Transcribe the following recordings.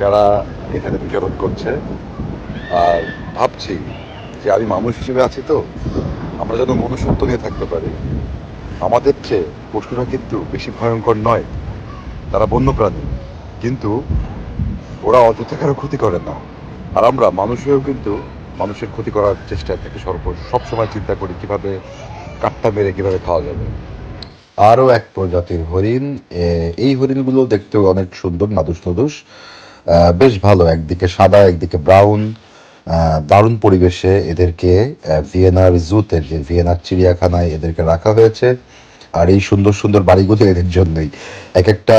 যারা এখানে বিচরণ করছে। আর ভাবছি যে আমি মানুষ হিসেবে আছি তো, আমরা যেন মনুষ্যত্ব নিয়ে থাকতে পারি। আমাদের চেয়ে পশুরা কিন্তু বেশি ভয়ঙ্কর নয়, তারা বন্যপ্রাণী কিন্তু ওরা অযথা কারও ক্ষতি করে না। আর আমরা মানুষ হয়েও কিন্তু মানুষের ক্ষতি করার চেষ্টায় থাকি। সর্ব সবসময় চিন্তা করি কীভাবে কাঠটা মেরে কীভাবে খাওয়া যাবে। আরও এক প্রজাতির হরিণ এই হরিণগুলো দেখতেও অনেক সুন্দর নাদুস নদুস বেশ ভালো, একদিকে সাদা, একদিকে ব্রাউন দারুণ পরিবেশে এদেরকে ভিয়েনার জুতে যে ভিয়েনার চিড়িয়াখানায় এদেরকে রাখা হয়েছে। আর এই সুন্দর সুন্দর বাড়িগুলো এদের জন্যই। এক একটা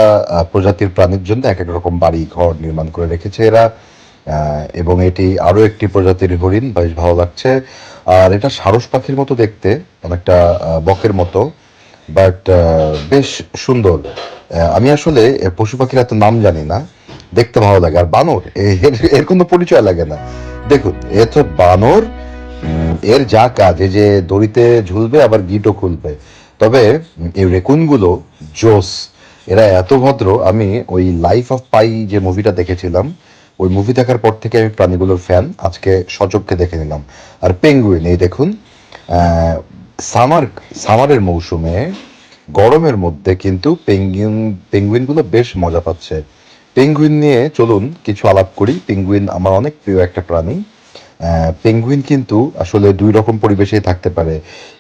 প্রজাতির প্রাণীর জন্য এক এক রকম বাড়ি, ঘর নির্মাণ করে রেখেছে এরা। এবং এটি আরও একটি প্রজাতির হরিণ, বেশ ভালো লাগছে। আর এটা সারস পাখির মতো দেখতে, অনেকটা বকের মতো, বাট বেশ সুন্দর। আমি আসলে পশু পাখির এত নাম জানি না দেখতে ভালো লাগে। আর বানর এর কোনো পরিচয় লাগে না। দেখুন, এ তো বানর এর যা কাজ, এই যে দড়িতে ঝুলবে, আবার গিটও খুলবে। তবে এই রেকুনগুলো, জোস, এরা এত ভদ্র, আমি ওই লাইফ অফ পাই যে মুভিটা দেখেছিলাম, ওই মুভি দেখার পর থেকে আমি প্রাণীগুলোর ফ্যান আজকে সচক্ষে দেখে নিলাম। আর পেঙ্গুইন এই দেখুন সামার সামারের মৌসুমে, গরমের মধ্যে কিন্তু পেঙ্গুইন পেঙ্গুইনগুলো বেশ মজা পাচ্ছে। পেঙ্গুইন নিয়ে চলুন কিছু আলাপ করি। পেঙ্গুইন আমার অনেক প্রিয় একটা প্রাণী। পেঙ্গুইন কিন্তু আসলে দুই রকম পরিবেশেই থাকতে পারে।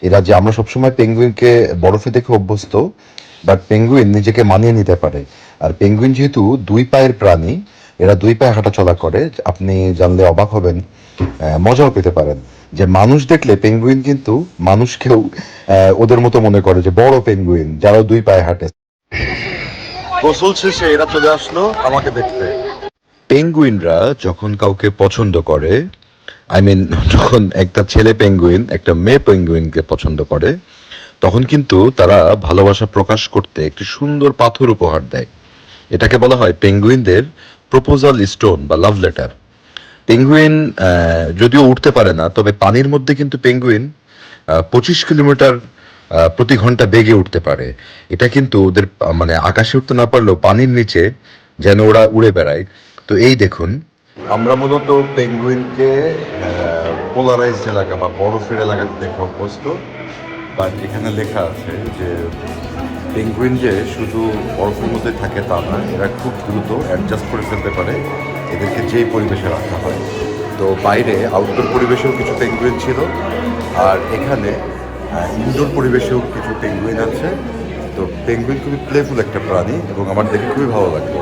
এরা যে আমরা সবসময় পেঙ্গুইনকে বরফে দেখে অভ্যস্ত বাট পেঙ্গুইন নিজেকে মানিয়ে নিতে পারে। আর পেঙ্গুইন যেহেতু দুই পায়ের প্রাণী, এরা দুই পায়ে হাঁটা চলা করে। আপনি জানলে অবাক হবেন মজাও পেতে পারেন। যে মানুষ দেখলে পেঙ্গুইন কিন্তু মানুষকেও ওদের মতো মনে করে যে বড় পেঙ্গুইন যারা দুই পায়ে হাঁটে। গোসল শেষে এরা চলে আসলো আমাকে দেখতে। পেঙ্গুইনরা যখন কাউকে পছন্দ করে আই মিন যখন একটা ছেলে পেঙ্গুইন, একটা মেয়ে পেঙ্গুইনকে পছন্দ করে, তখন কিন্তু তারা ভালোবাসা প্রকাশ করতে একটি সুন্দর পাথর উপহার দেয়। এটাকে বলা হয় পেঙ্গুইনদের প্রপোজাল স্টোন বা লাভ লেটার। পেঙ্গুইন যদিও উঠতে পারে না, তবে পানির মধ্যে কিন্তু পেঙ্গুইন পঁচিশ কিলোমিটার প্রতি ঘণ্টা বেগে উঠতে পারে। এটা কিন্তু ওদের মানে আকাশে উঠতে না পারলেও পানির নিচে যেন ওরা উড়ে বেড়ায়। তো এই দেখুন। আমরা মূলত পেঙ্গুইনকে পোলারাইজড এলাকা বা বরফের এলাকাতে দেখে অভ্যস্ত। বাট এখানে লেখা আছে যে পেঙ্গুইন যে শুধু বরফের মধ্যে থাকে তা না, এরা খুব দ্রুত অ্যাডজাস্ট করে ফেলতে পারে। এদেরকে যেই পরিবেশে রাখা হয়। তো বাইরে আউটডোর পরিবেশেও কিছু পেঙ্গুইন ছিল। আর এখানে ইনডোর পরিবেশেও কিছু পেঙ্গুইন আছে। তো পেঙ্গুইন খুবই প্লেফুল একটা প্রাণী এবং আমার দেখে খুবই ভালো লাগল।